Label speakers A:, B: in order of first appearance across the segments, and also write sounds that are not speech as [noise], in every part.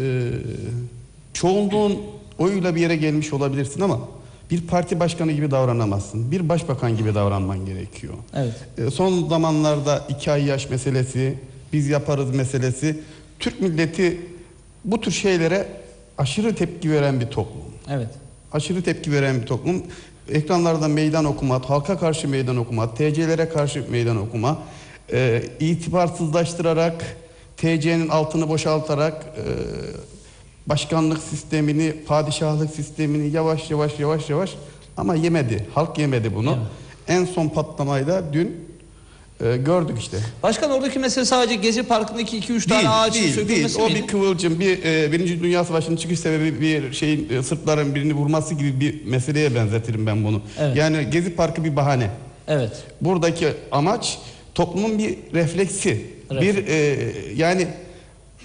A: e, çoğunluğun oyuyla bir yere gelmiş olabilirsin ama bir parti başkanı gibi davranamazsın. Bir başbakan gibi davranman gerekiyor.
B: Evet.
A: E, son zamanlarda iki ay yaş meselesi, biz yaparız meselesi, Türk milleti bu tür şeylere aşırı tepki veren bir toplum.
B: Evet.
A: Aşırı tepki veren bir toplum. Ekranlarda meydan okuma, halka karşı meydan okuma, TC'lere karşı meydan okuma, e, itibarsızlaştırarak, TC'nin altını boşaltarak e, başkanlık sistemini, padişahlık sistemini yavaş yavaş yavaş yavaş ama yemedi. Halk yemedi bunu.
B: Yemedi.
A: En son patlamayı da dün e, gördük işte.
B: Başkan oradaki mesele sadece Gezi Parkı'ndaki 2-3 tane ağacın
A: değil, değil. O
B: miydi?
A: bir kıvılcım, bir e, Birinci Dünya Savaşı'nın çıkış sebebi bir şeyin e, Sırpların birini vurması gibi bir meseleye benzetirim ben bunu.
B: Evet.
A: Yani Gezi Parkı bir bahane.
B: Evet.
A: Buradaki amaç toplumun bir refleksi. Bir e, yani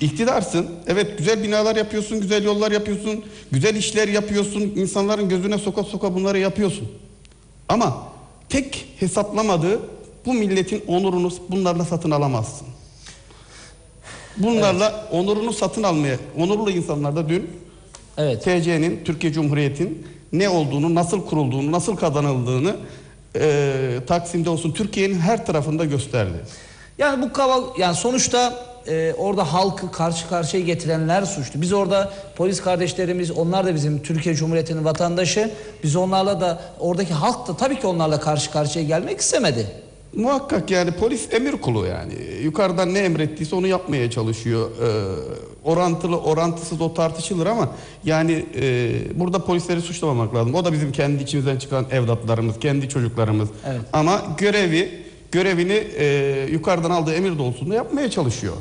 A: iktidarsın. Evet güzel binalar yapıyorsun, güzel yollar yapıyorsun, güzel işler yapıyorsun. insanların gözüne soka soka bunları yapıyorsun. Ama tek hesaplamadığı bu milletin onurunu bunlarla satın alamazsın. Bunlarla onurunu satın almaya, onurlu insanlar da dün
B: Evet.
A: TC'nin, Türkiye Cumhuriyeti'nin ne olduğunu, nasıl kurulduğunu, nasıl kazanıldığını e, Taksim'de olsun Türkiye'nin her tarafında gösterdi.
B: Yani bu kaval yani sonuçta e, orada halkı karşı karşıya getirenler suçlu. Biz orada polis kardeşlerimiz onlar da bizim Türkiye Cumhuriyeti'nin vatandaşı. Biz onlarla da oradaki halk da tabii ki onlarla karşı karşıya gelmek istemedi.
A: Muhakkak yani polis emir kulu yani. Yukarıdan ne emrettiyse onu yapmaya çalışıyor. Ee, orantılı orantısız o tartışılır ama yani e, burada polisleri suçlamamak lazım. O da bizim kendi içimizden çıkan evlatlarımız, kendi çocuklarımız.
B: Evet.
A: Ama görevi görevini e, yukarıdan aldığı emir doğrultusunda yapmaya çalışıyor.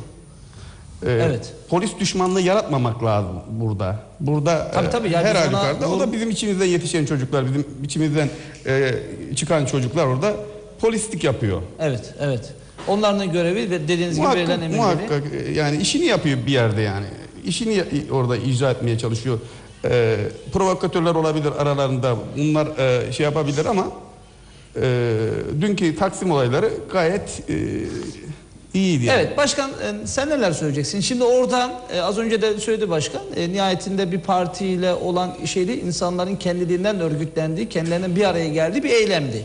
A: Ee,
B: Evet.
A: Polis düşmanlığı yaratmamak lazım burada. Burada
B: Tabii,
A: e,
B: tabii, yani
A: her
B: biz ona
A: halükarda o da bizim içimizden yetişen çocuklar, bizim içimizden e, çıkan çocuklar orada polislik yapıyor.
B: Evet, evet. Onların görevi ve dediğiniz gibi verilen
A: Muhakkak,
B: emirleri.
A: muhakkak e, yani işini yapıyor bir yerde yani. İşini orada icra etmeye çalışıyor. E, provokatörler olabilir aralarında. Bunlar e, şey yapabilir ama e, dünkü Taksim olayları gayet e, iyiydi yani.
B: Evet başkan e, sen neler söyleyeceksin? Şimdi orada e, az önce de söyledi başkan e, nihayetinde bir partiyle olan şeydi insanların kendiliğinden örgütlendiği kendilerinin bir araya geldiği bir eylemdi.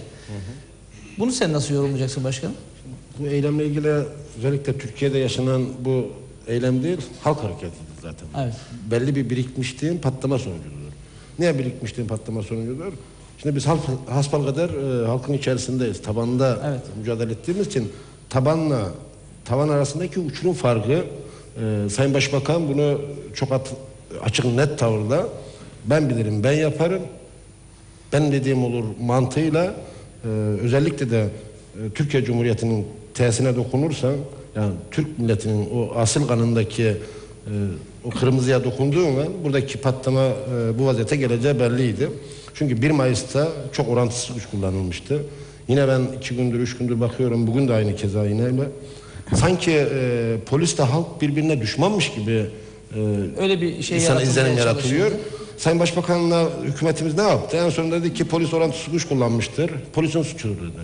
B: Bunu sen nasıl yorumlayacaksın başkanım?
C: Bu eylemle ilgili özellikle Türkiye'de yaşanan bu eylem değil, halk hareketidir zaten.
B: Evet.
C: Belli bir birikmişliğin patlama sonucudur. Niye birikmişliğin patlama sonucudur? Şimdi biz halk, hasbelkader e, halkın içerisindeyiz. Tabanda
B: Evet.
C: mücadele ettiğimiz için tabanla tavan arasındaki uçurum farkı e, Sayın Başbakan bunu çok at- açık net tavırda ben bilirim, ben yaparım ben dediğim olur mantığıyla e, özellikle de e, Türkiye Cumhuriyeti'nin tesine dokunursan yani Türk milletinin o asıl kanındaki e, o kırmızıya dokunduğun an buradaki patlama e, bu vaziyete geleceği belliydi. Çünkü 1 Mayıs'ta çok orantısız güç kullanılmıştı. Yine ben iki gündür, üç gündür bakıyorum. Bugün de aynı keza yine. Sanki e, polisle halk birbirine düşmanmış gibi e,
B: Öyle bir şey
C: insana izlenim yaratılıyor. Sayın Başbakan'la hükümetimiz ne yaptı? En sonunda dedi ki polis orantısız güç kullanmıştır. Polisin suçudur dedi.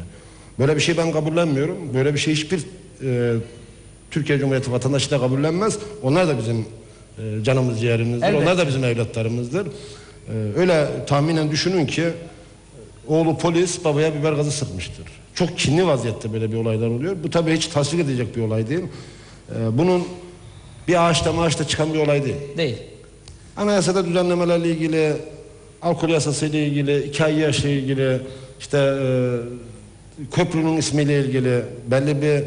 C: Böyle bir şey ben kabullenmiyorum. Böyle bir şey hiçbir e, Türkiye Cumhuriyeti vatandaşı da kabullenmez. Onlar da bizim e, canımız ciğerimizdir.
B: Elbette.
C: Onlar da bizim evlatlarımızdır. E, öyle tahminen düşünün ki oğlu polis babaya biber gazı sıkmıştır. Çok kinli vaziyette böyle bir olaylar oluyor. Bu tabii hiç tasvir edilecek bir olay değil. E, bunun bir ağaçta maaşta çıkan bir olay değil.
B: Değil.
C: Anayasada düzenlemelerle ilgili, alkol yasası ile ilgili, iki ay yaşla ilgili, işte e, köprünün ismiyle ilgili belli bir e,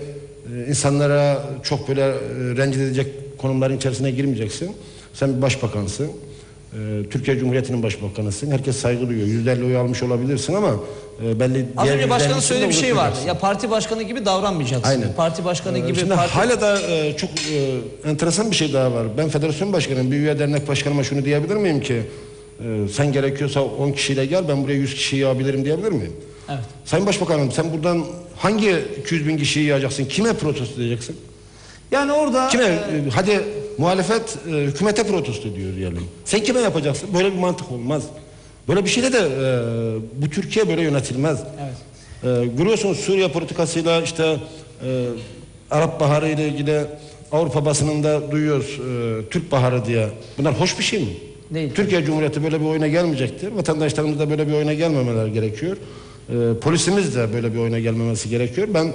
C: insanlara çok böyle e, rencide edecek konumların içerisine girmeyeceksin. Sen bir başbakansın. E, Türkiye Cumhuriyeti'nin başbakanısın. Herkes saygı duyuyor. Yüzde elli oy almış olabilirsin ama e, belli
B: Az
C: diğer
B: önce başkanın
C: %50'sini de
B: söylediği bir şey vardı. Ya parti başkanı gibi davranmayacaksın.
C: Aynen.
B: Parti başkanı
C: Ee,
B: gibi
C: Şimdi
B: parti...
C: hala da e, çok enteresan bir şey daha var. Ben federasyon başkanıyım. Bir üye dernek başkanıma şunu diyebilir miyim ki sen gerekiyorsa 10 kişiyle gel ben buraya 100 kişiyi yığabilirim diyebilir miyim?
B: Evet.
C: Sayın Başbakanım sen buradan hangi 200 bin kişiyi yığacaksın? Kime protesto edeceksin?
B: Yani orada
C: Kime?
B: e,
C: E, hadi muhalefet e, hükümete protesto ediyor diyelim. Sen kime yapacaksın? Böyle bir mantık olmaz. Böyle bir şeyle de e, bu Türkiye böyle yönetilmez.
B: Evet.
C: Ee, görüyorsunuz Suriye politikasıyla işte e, Arap Baharı ile ilgili Avrupa basınında duyuyoruz e, Türk Baharı diye. Bunlar hoş bir şey mi?
B: Değil.
C: Türkiye Cumhuriyeti böyle bir oyuna gelmeyecektir. Vatandaşlarımız da böyle bir oyuna gelmemeler gerekiyor. E, polisimiz de böyle bir oyuna gelmemesi gerekiyor. Ben e,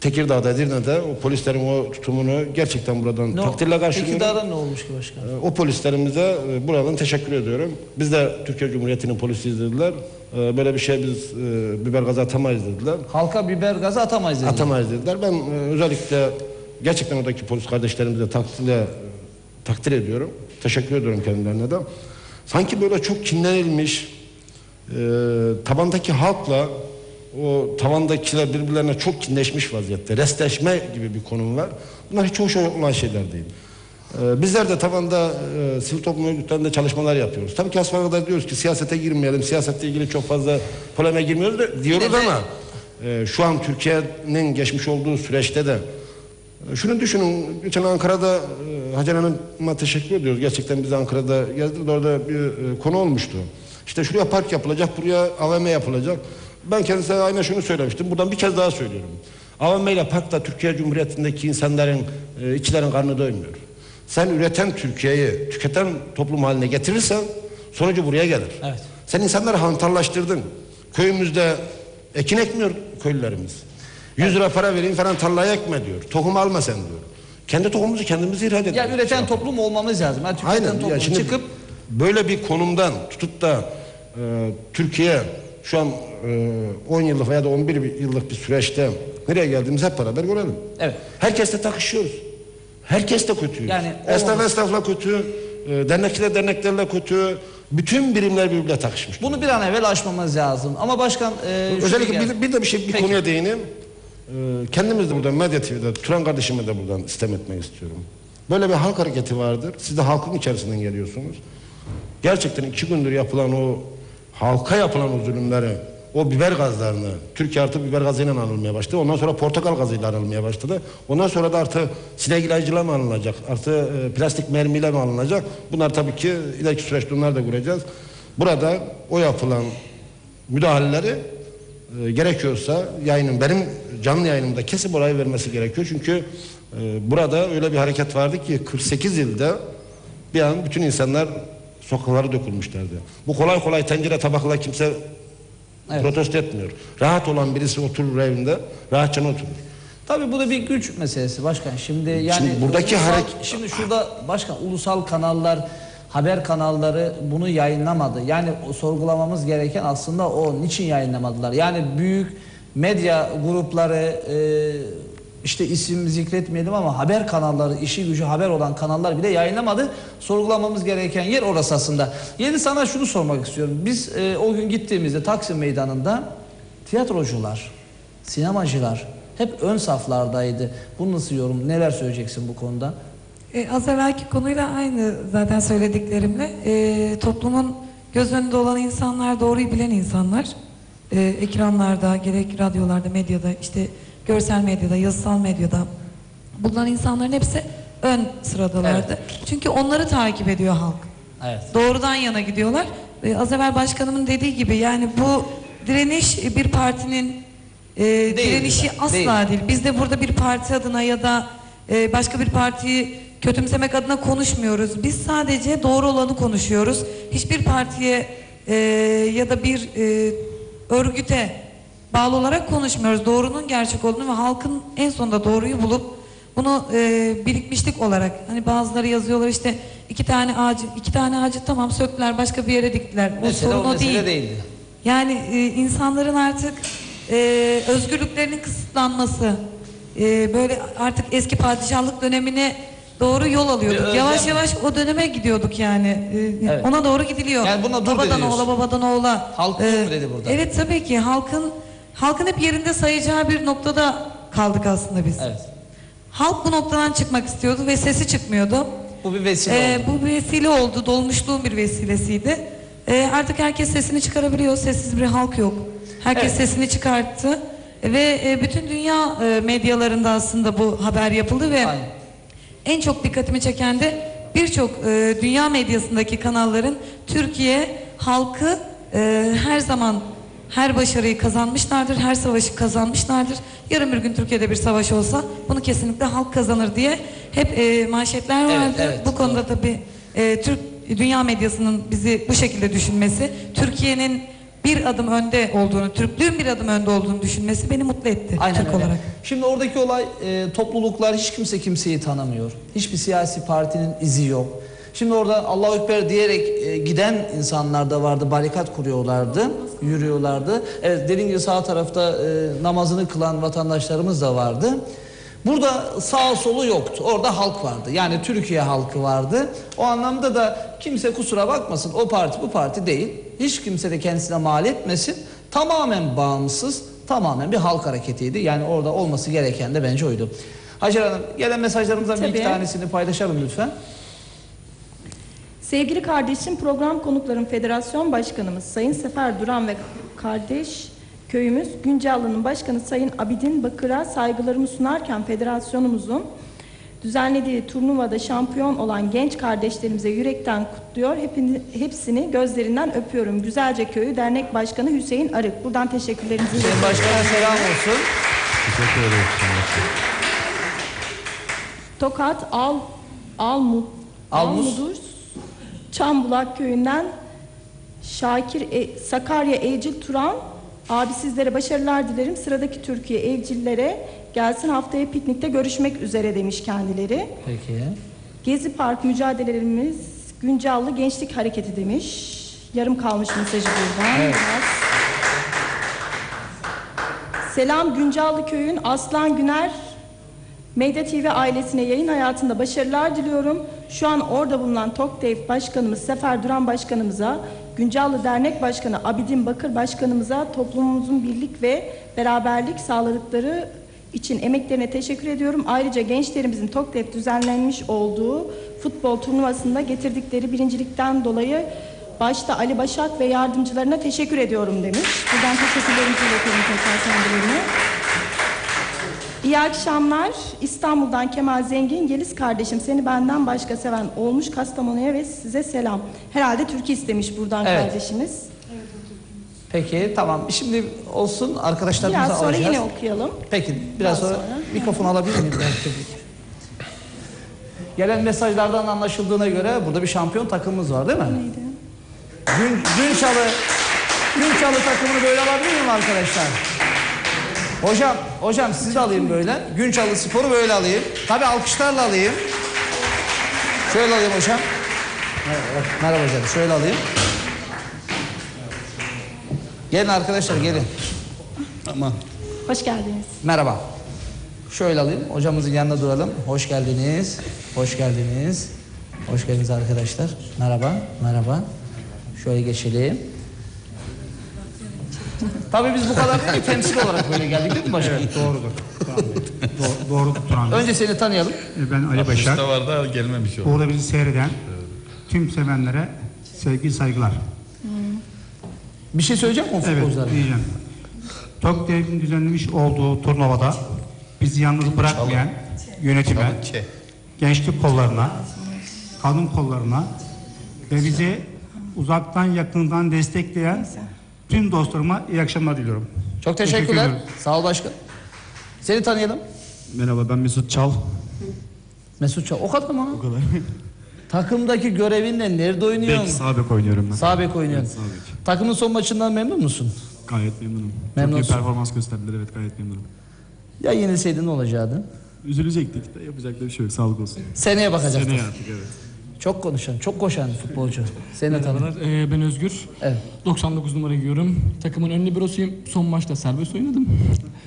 C: Tekirdağ'da, Edirne'de o polislerin o tutumunu gerçekten buradan
B: Ne
C: takdirle karşılıyorum.
B: Tekirdağ'da ne olmuş ki başkan?
C: E, O polislerimize e, buradan teşekkür ediyorum. Biz de Türkiye Cumhuriyeti'nin polisiyiz dediler. E, Böyle bir şey biz e, biber gazı atamayız dediler.
B: Halka biber gazı atamayız dediler.
C: Atamayız dediler. Ben e, özellikle gerçekten oradaki polis kardeşlerimize takdirle takdir ediyorum. Teşekkür ediyorum kendilerine de. Sanki böyle çok kinlenilmiş tabandaki halkla o tavandakiler birbirlerine çok kinleşmiş vaziyette. Restleşme gibi bir konum var. Bunlar hiç hoş olan şeyler değil. E, bizler de tabanda e, sivil toplum örgütlerinde çalışmalar yapıyoruz. Tabii ki da diyoruz ki siyasete girmeyelim, siyasetle ilgili çok fazla polemiğe girmiyoruz da diyoruz ama ee, şu an Türkiye'nin geçmiş olduğu süreçte de e, şunu düşünün geçen Ankara'da e, Hacer Hanım'a teşekkür ediyoruz. Gerçekten biz Ankara'da gezdik orada bir e, konu olmuştu. İşte şuraya park yapılacak, buraya AVM yapılacak. Ben kendisine aynen şunu söylemiştim. Buradan bir kez daha söylüyorum. AVM ile parkta Türkiye Cumhuriyeti'ndeki insanların, e, içilerin karnı doymuyor. Sen üreten Türkiye'yi tüketen toplum haline getirirsen sonucu buraya gelir.
B: Evet.
C: Sen insanları hantallaştırdın. Köyümüzde ekin ekmiyor köylülerimiz. 100 lira para vereyim falan tarlaya ekme diyor. Tohum alma sen diyor. Kendi tohumumuzu kendimiz irade ediyoruz.
B: Ya üreten toplum olmamız lazım. Yani
C: Aynen.
B: toplum
C: Ya şimdi
B: çıkıp
C: böyle bir konumdan tutup da e, Türkiye şu an e, 10 yıllık veya da 11 bir yıllık bir süreçte nereye geldiğimizi hep beraber görelim.
B: Evet.
C: Herkesle takışıyoruz. Herkes de kötü.
B: Yani
C: esnaf
B: olmaması-
C: esnafla kötü, e, dernekler derneklerle kötü. Bütün birimler birbirine takışmış.
B: bunu bir an evvel aşmamız lazım. Ama başkan e,
C: Özellikle bir, bir de bir şey bir
B: Peki.
C: konuya değineyim. Ee, kendimiz de buradan Medya TV'de Turan kardeşime de buradan istem etmek istiyorum. Böyle bir halk hareketi vardır. Siz de halkın içerisinden geliyorsunuz. Gerçekten iki gündür yapılan o halka yapılan o zulümleri, o biber gazlarını, Türkiye artık biber gazıyla anılmaya başladı. Ondan sonra portakal gazıyla anılmaya başladı. Ondan sonra da artık sinek ilacıyla mı alınacak? Artı e, plastik mermiyle mi alınacak? Bunlar tabii ki ileriki süreçte onları da göreceğiz. Burada o yapılan müdahaleleri e, gerekiyorsa yayının benim canlı yayınımda kesip orayı vermesi gerekiyor. Çünkü e, burada öyle bir hareket vardı ki 48 yılda bir an bütün insanlar sokaklara dökülmüşlerdi. Bu kolay kolay tencere tabakla kimse
B: Evet.
C: protesto etmiyor. Rahat olan birisi oturur evinde rahatça oturur.
B: Tabii bu da bir güç meselesi başkan. Şimdi yani
C: Şimdi buradaki
B: ulusal-
C: hareket-
B: şimdi şurada başkan ulusal kanallar haber kanalları bunu yayınlamadı. Yani sorgulamamız gereken aslında o niçin yayınlamadılar? Yani büyük medya grupları e, işte isim zikretmeyelim ama haber kanalları, işi gücü haber olan kanallar bile yayınlamadı. Sorgulamamız gereken yer orası aslında. Yeni sana şunu sormak istiyorum. Biz e, o gün gittiğimizde Taksim Meydanı'nda tiyatrocular, sinemacılar hep ön saflardaydı. Bu nasıl yorum? Neler söyleyeceksin bu konuda?
D: E, az evvelki konuyla aynı zaten söylediklerimle. E, toplumun göz önünde olan insanlar, doğruyu bilen insanlar. E, ekranlarda, gerek radyolarda, medyada, işte görsel medyada, yazısal medyada bulunan insanların hepsi ön sıradalardı. Çünkü onları takip ediyor halk.
B: Evet.
D: Doğrudan yana gidiyorlar. E, az evvel başkanımın dediği gibi yani bu direniş bir partinin e, direnişi
B: zaten,
D: asla
B: değil.
D: değil. Biz de burada bir parti adına ya da e, başka bir partiyi kötümsemek adına konuşmuyoruz. Biz sadece doğru olanı konuşuyoruz. Hiçbir partiye e, ya da bir e, örgüte bağlı olarak konuşmuyoruz. Doğrunun gerçek olduğunu ve halkın en sonunda doğruyu bulup bunu e, birikmişlik olarak hani bazıları yazıyorlar işte iki tane ağacı iki tane ağacı tamam söktüler başka bir yere diktiler.
B: Mesele
D: sorun
B: o
D: o değil.
B: değildi.
D: Yani e, insanların artık e, özgürlüklerinin kısıtlanması, e, böyle artık eski padişahlık dönemine doğru yol alıyorduk.
B: özlem.
D: Yavaş yavaş o döneme gidiyorduk yani. E,
B: Evet.
D: Ona doğru gidiliyor.
B: Yani buna dur
D: babadan oğula, babadan oğula.
B: Halk dur mu dedi burada?
D: Evet tabii ki halkın halkın hep yerinde sayacağı bir noktada kaldık aslında biz.
B: Evet.
D: Halk bu noktadan çıkmak istiyordu ve sesi çıkmıyordu.
B: Bu bir vesile
D: Ee,
B: oldu.
D: bu bir vesile oldu. Dolmuşluğun bir vesilesiydi. Ee, artık herkes sesini çıkarabiliyor. Sessiz bir halk yok. Herkes
B: Evet.
D: sesini çıkarttı. Ve e, bütün dünya e, medyalarında aslında bu haber yapıldı ve
B: Aynen.
D: en çok dikkatimi çeken de birçok e, dünya medyasındaki kanalların Türkiye halkı e, her zaman her başarıyı kazanmışlardır, her savaşı kazanmışlardır. Yarın bir gün Türkiye'de bir savaş olsa bunu kesinlikle halk kazanır diye hep e, manşetler
B: Evet,
D: vardı.
B: evet,
D: Bu konuda tabii e, Türk dünya medyasının bizi bu şekilde düşünmesi, Türkiye'nin bir adım önde olduğunu, Türklüğün bir adım önde olduğunu düşünmesi beni mutlu etti
B: Aynen
D: Türk
B: öyle.
D: olarak.
B: Şimdi oradaki olay e, topluluklar hiç kimse kimseyi tanımıyor. Hiçbir siyasi partinin izi yok. Şimdi orada Allahu Ekber diyerek e, giden insanlar da vardı. Barikat kuruyorlardı, yürüyorlardı. Evet dediğim gibi sağ tarafta e, namazını kılan vatandaşlarımız da vardı. Burada sağ solu yoktu. Orada halk vardı. Yani Türkiye halkı vardı. O anlamda da kimse kusura bakmasın. O parti bu parti değil. Hiç kimse de kendisine mal etmesin. Tamamen bağımsız, tamamen bir halk hareketiydi. Yani orada olması gereken de bence oydu. Hacer Hanım gelen mesajlarımızdan bir iki
E: Tabii.
B: tanesini paylaşalım lütfen.
E: Sevgili kardeşim program konuklarım Federasyon Başkanımız Sayın Sefer Duran ve kardeş köyümüz Günceallı'nın başkanı Sayın Abidin Bakır'a saygılarımı sunarken federasyonumuzun düzenlediği turnuvada şampiyon olan genç kardeşlerimize yürekten kutluyor. Hepini, hepsini gözlerinden öpüyorum. Güzelce Köyü Dernek Başkanı Hüseyin Arık. Buradan teşekkürlerimizi iletiyorum.
B: Başkan'a selam olsun.
F: Teşekkür ederim.
E: Tokat Al Almut
B: Almus.
E: Almudur Çambulak köyünden Şakir E- Sakarya Evcil Turan abi sizlere başarılar dilerim. Sıradaki Türkiye evcillere gelsin haftaya piknikte görüşmek üzere demiş kendileri.
B: Peki.
E: Gezi Park mücadelelerimiz Güncelli Gençlik Hareketi demiş. Yarım kalmış mesajı buradan.
B: Evet.
E: Biraz. Selam Güncelli Köy'ün Aslan Güner Medya TV ailesine yayın hayatında başarılar diliyorum. Şu an orada bulunan TOKDEV Başkanımız Sefer Duran Başkanımıza, Güncelli Dernek Başkanı Abidin Bakır Başkanımıza toplumumuzun birlik ve beraberlik sağladıkları için emeklerine teşekkür ediyorum. Ayrıca gençlerimizin TOKDEV düzenlenmiş olduğu futbol turnuvasında getirdikleri birincilikten dolayı başta Ali Başak ve yardımcılarına teşekkür ediyorum demiş. Buradan teşekkürlerimizi iletiyorum tekrar kendilerine. İyi akşamlar. İstanbul'dan Kemal Zengin. Yeliz kardeşim seni benden başka seven olmuş Kastamonu'ya ve size selam. Herhalde Türkiye istemiş buradan
B: Evet.
E: kardeşimiz.
B: Peki tamam. Şimdi olsun arkadaşlarımıza
E: Biraz sonra
B: alacağız.
E: yine okuyalım.
B: Peki biraz
E: Daha
B: sonra,
E: sonra.
B: mikrofon alabilir miyim? Gelen mesajlardan anlaşıldığına göre burada bir şampiyon takımımız var değil mi?
E: Neydi?
B: Gün, Günçalı, Günçalı takımını böyle alabilir miyim arkadaşlar? Hocam, hocam sizi de alayım böyle. Günçalı sporu böyle alayım. Tabii alkışlarla alayım. Şöyle alayım hocam. Evet, merhaba hocam, şöyle alayım. Gelin arkadaşlar gelin.
A: Tamam.
E: Hoş geldiniz.
B: Merhaba. Şöyle alayım. Hocamızın yanına duralım. Hoş geldiniz. Hoş geldiniz. Hoş geldiniz arkadaşlar. Merhaba. Merhaba. Şöyle geçelim. Tabii biz bu kadar değil mi? Temsil olarak böyle geldik değil mi başkanım?
G: Doğrudur. Turan Bey. Do- doğrudur Turan Bey.
B: Önce seni tanıyalım.
G: E, Ben Ali Başar.
F: Usta var da gelmemiş o.
G: Burada bizi seyreden tüm sevenlere sevgi saygılar.
B: Bir şey söyleyecek misin
G: Evet
B: futbolculara?
G: diyeceğim. TOKDEV'in düzenlemiş olduğu turnuvada bizi yalnız bırakmayan yönetime, gençlik kollarına, kadın kollarına ve bizi uzaktan yakından destekleyen tüm dostlarıma iyi akşamlar diliyorum.
B: Çok
G: Teşekkür
B: teşekkürler.
G: ederim.
B: Sağ ol başkan. Seni tanıyalım.
H: Merhaba ben Mesut Çal.
B: Mesut Çal. O kadar mı? O kadar. [laughs] Takımdaki görevin ne? Nerede oynuyorsun?
H: Bek sağ bek oynuyorum ben.
B: Sağ bek oynuyorsun.
H: Evet, sağ bek.
B: Takımın son maçından memnun musun?
H: Gayet memnunum.
B: Memnunsun.
H: Çok iyi performans gösterdiler evet gayet memnunum.
B: Ya yenilseydin ne olacaktı?
H: Üzülecektik de yapacak da bir şey yok sağlık olsun.
B: Seneye bakacaktın.
H: Seneye artık evet.
B: Çok konuşan, çok koşan futbolcu. Seni.
I: Merhabalar, ee, ben Özgür.
B: Evet.
I: 99 numara giyiyorum. Takımın önlü bürosuyum. Son maçta serbest oynadım.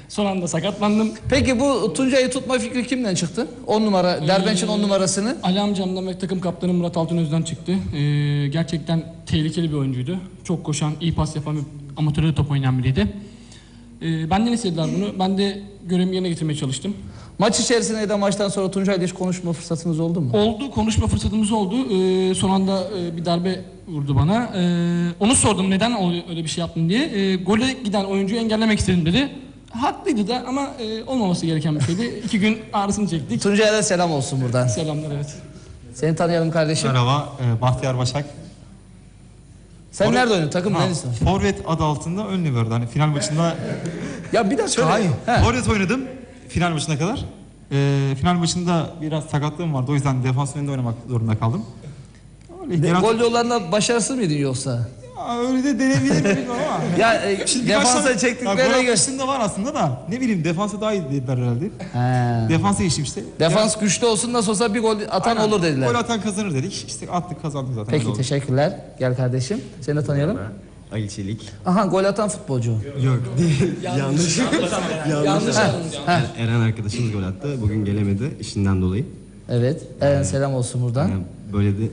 I: Son anda sakatlandım.
B: Peki bu Tuncay'ı tutma fikri kimden çıktı? 10 numara, Derbenç'in 10 numarasını.
I: Ali amcamdan ve takım kaptanı Murat Altınöz'den çıktı. Ee, gerçekten tehlikeli bir oyuncuydu. Çok koşan, iyi pas yapan bir amatörde top oynayan biriydi. Ee, benden istediler bunu. Ben de görevimi yerine getirmeye çalıştım.
B: Maç içerisinde ya da maçtan sonra Tuncay'la hiç konuşma fırsatınız oldu mu?
I: Oldu, konuşma fırsatımız oldu. Ee, son anda e, bir darbe vurdu bana. Ee, onu sordum neden öyle bir şey yaptın diye. Ee, gole giden oyuncuyu engellemek istedim dedi. Haklıydı da ama e, olmaması gereken bir şeydi. İki gün ağrısını çektik.
B: Tuncay'a da selam olsun buradan.
I: Selamlar evet.
B: Seni tanıyalım kardeşim.
J: Merhaba, e, Bahtiyar Başak.
B: Sen
J: Forvet-
B: nerede oynuyorsun? Takım neresi?
J: Forvet adı altında ön libero'da. Hani final maçında
B: Ya bir dakika. Hayır. He.
J: Forvet oynadım final maçına kadar. Ee, final maçında biraz sakatlığım vardı. O yüzden defans önünde oynamak zorunda kaldım. Öyle,
B: De,
J: genel-
B: gol yollarında başarısız mıydın yoksa?
J: Ya öyle de denebilir miyim ama. [laughs]
B: Ya e,
J: Şimdi
B: defansa
J: tane- Ya,
B: çektiklerine
J: gol
B: göre.
J: da var aslında da. Ne bileyim defansa daha iyi dediler herhalde.
B: He.
J: Defansa geçtim işte.
B: Defans güçlü olsun nasıl olsa bir gol atan
J: Aynen.
B: olur dediler.
J: Gol atan kazanır dedik. İşte attık kazandık zaten.
B: Peki teşekkürler. Gel kardeşim. Seni de tanıyalım.
K: Ali Çelik.
B: Aha gol atan futbolcu.
K: Yok [laughs] değil. Yanlış.
I: Yanlış
B: Ha,
I: anladın ya.
B: ha.
K: Eren arkadaşımız gol attı. Bugün gelemedi işinden dolayı.
B: Evet. Eren selam olsun buradan.
K: Yani böyle de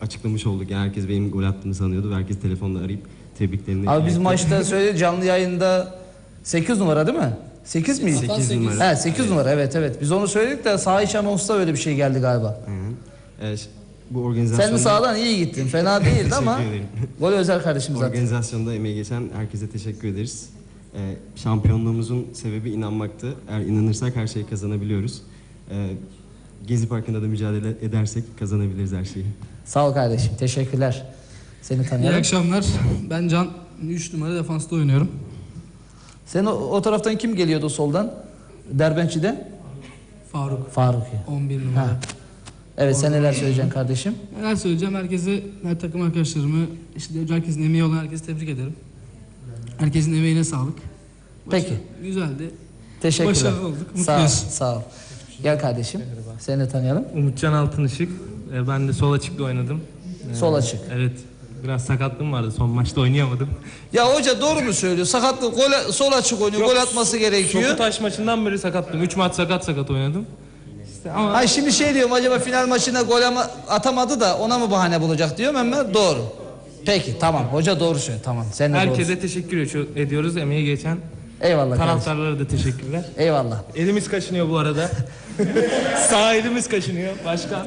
K: açıklamış olduk. Yani herkes benim gol attığımı sanıyordu ve herkes telefonla arayıp tebriklerini
B: Abi biz maçta [laughs] söyledi canlı yayında 8 numara değil mi? 8 miydi?
K: Sekiz numara.
B: He 8 numara evet evet. Biz onu söyledik de sağ iç anonsta öyle bir şey geldi galiba.
K: Aynen. Ee, ş- bu organizasyonda...
B: Sen de sağdan iyi gittin. Fena [laughs] değildi ama gol özel kardeşim zaten.
K: Organizasyonda emeği geçen herkese teşekkür ederiz. Ee, şampiyonluğumuzun sebebi inanmaktı. Eğer inanırsak her şeyi kazanabiliyoruz. Ee, Gezi Parkı'nda da mücadele edersek kazanabiliriz her şeyi.
B: Sağ ol kardeşim. Teşekkürler. Seni
I: İyi
B: tanıyalım.
I: akşamlar. Ben Can. 3 numara defansta oynuyorum.
B: Sen o, o taraftan kim geliyordu soldan? Derbençi'den?
I: Faruk.
B: Faruk ya.
I: 11 numara.
B: Ha. Evet sen neler söyleyeceksin kardeşim?
I: Neler söyleyeceğim? Herkese, her takım arkadaşlarımı, işte herkesin emeği olan herkesi tebrik ederim. Herkesin emeğine sağlık.
B: Peki.
I: Güzeldi.
B: Teşekkürler.
I: Başarılı olduk,
B: Sağ ol.
I: mutluyuz.
B: Sağ ol. Gel kardeşim. Seni de tanıyalım.
L: Umutcan Altınışık. Ee, Ben de sol açıkta oynadım. Ee,
B: Sol açık.
L: Evet. Biraz sakatlığım vardı. Son maçta oynayamadım.
B: Ya hoca doğru mu söylüyor? Sakatlık gol sol açık oynuyor. Gol atması gerekiyor.
L: Sokutaş maçından beri sakattım. 3 maç sakat sakat oynadım. İşte ama
B: Ay şimdi şey diyorum acaba final maçında gol ama atamadı da ona mı bahane bulacak diyorum ama doğru. Peki tamam hoca doğru söylüyor tamam sen de
L: herkese teşekkür ediyor- ediyoruz emeği geçen.
B: Eyvallah kardeşim.
L: Taraftarlara da teşekkürler.
B: Eyvallah.
L: Elimiz kaşınıyor bu arada. [laughs] Sağ elimiz kaşınıyor. Başka?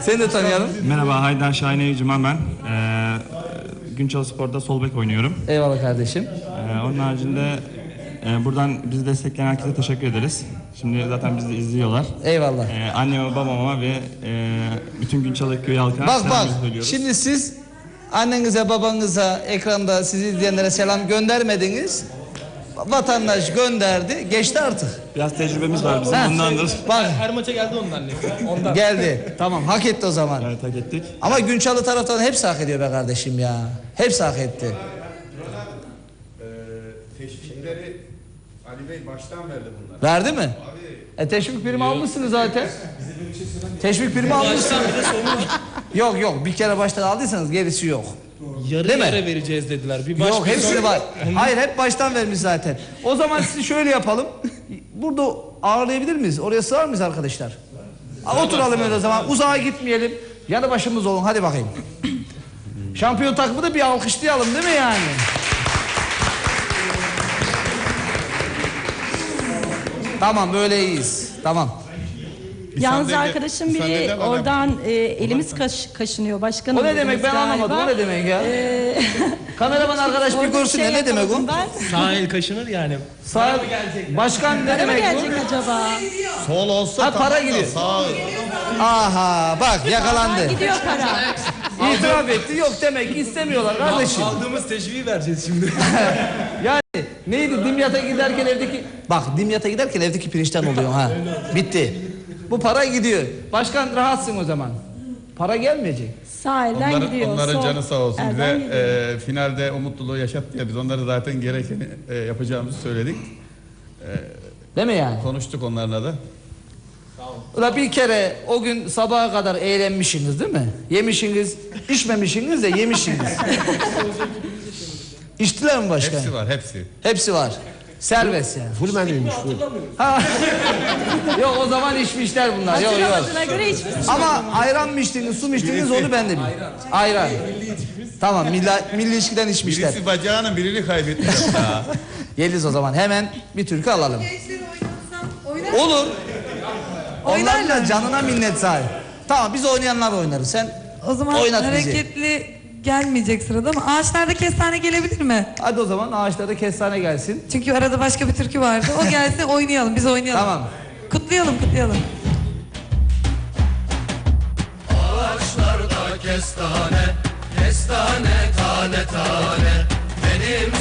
B: Seni de tanıyalım.
H: Merhaba Haydar Şahine Yücüman ben. Ee, Günçal Spor'da sol bek oynuyorum.
B: Eyvallah kardeşim.
H: Ee, onun haricinde e, buradan bizi destekleyen herkese teşekkür ederiz. Şimdi zaten bizi izliyorlar.
B: Eyvallah.
H: Ee, anneme, babama ve e, bütün Günçalı köy halkına
B: Bak bak
H: söylüyoruz.
B: şimdi siz annenize babanıza ekranda sizi izleyenlere selam göndermediniz. Vatandaş gönderdi geçti artık.
H: Biraz tecrübemiz var bizim
B: Ha,
H: bundandır.
B: Bak
L: Her maça geldi onun annesi. Ondan.
B: geldi tamam hak etti o zaman.
H: Evet hak ettik.
B: Ama Günçalı taraftan hepsi hak ediyor be kardeşim ya. Hepsi hak etti.
A: Teşvikleri Ali Bey baştan verdi bunlar.
B: Verdi mi? E teşvik primi almışsınız zaten. Teşvik primi almışsınız. [laughs] yok yok bir kere baştan aldıysanız gerisi yok.
L: Yarı
B: Değil mi?
L: yarı vereceğiz dediler. Bir
B: Yok
L: bir
B: hepsini var. [laughs] Hayır hep baştan vermiş zaten. O zaman sizi şöyle yapalım. Burada ağırlayabilir miyiz? Oraya sığar mıyız arkadaşlar? Aa, Oturalım öyle o zaman. Uzağa gitmeyelim. Yanı başımız olun. Hadi bakayım. Şampiyon takımı da bir alkışlayalım değil mi yani? Tamam böyle iyiyiz. Tamam.
E: Yalnız arkadaşım biri oradan e, elimiz kaş, kaşınıyor başkanım.
B: O ne demek
E: dediniz
B: ben anlamadım.
E: galiba.
B: O ne demek ya?
E: Ee, [laughs]
B: Kameraman arkadaş bir
E: orada
B: görsün
E: şey
B: ya ne demek o?
E: yakaladım Ben.
L: Sağ el kaşınır yani.
B: Sağ Başkan ne
E: Para mı
B: demek
E: gelecek
B: bu?
E: acaba?
A: Sol olsa
B: Ha, para gidiyor.
A: Sağ
B: Aha bak yakalandı.
E: Gidiyor para.
B: İtiraf etti. Yok demek ki istemiyorlar kardeşim.
L: Aldığımız teşviği vereceğiz şimdi. [laughs]
B: Yani neydi Dimyat'a giderken evdeki... Bak Dimyat'a giderken evdeki pirinçten oluyor ha. Bitti. Bu para gidiyor. Başkan rahatsın o zaman. Para gelmeyecek.
E: Sağ elden
A: Onların,
E: gidiyor.
A: onların
E: sol
A: canı sağ olsun. Bize
E: elden gidiyor.
A: e, finalde o mutluluğu yaşattı ya biz onları zaten gerekeni e, yapacağımızı söyledik.
B: Değil mi yani?
A: Konuştuk onlarla da.
B: Ula bir kere o gün sabaha kadar eğlenmişsiniz değil mi? Yemişsiniz, içmemişsiniz de yemişsiniz. [laughs] İçtiler mi başkan?
A: Hepsi var hepsi.
B: Hepsi var. Serbest yani.
C: Full menüymüş full.
B: Ha. [laughs] yok o zaman içmişler bunlar. Yok yok.
E: Göre şey
B: Ama ayran mı içtiniz, su mu içtiniz onu ben de bilmiyorum. Ayran. Tamam milli, milli ilişkiden içmişler.
A: Birisi bacağının birini kaybetmiş. [laughs]
B: Yeliz o zaman hemen bir türkü alalım.
D: Gençleri oynatsam oynar
B: Olur. Da canına minnet sahip. Tamam biz oynayanlar oynarız. Sen
D: O zaman
B: Oynat bizi.
D: hareketli gelmeyecek sırada ama ağaçlarda kestane gelebilir mi?
B: hadi o zaman ağaçlarda kestane gelsin.
D: Çünkü arada başka bir türkü vardı. O gelsin [laughs] oynayalım. Biz oynayalım.
B: Tamam.
D: Kutlayalım kutlayalım.
M: Ağaçlarda kestane Kestane tane tane Benim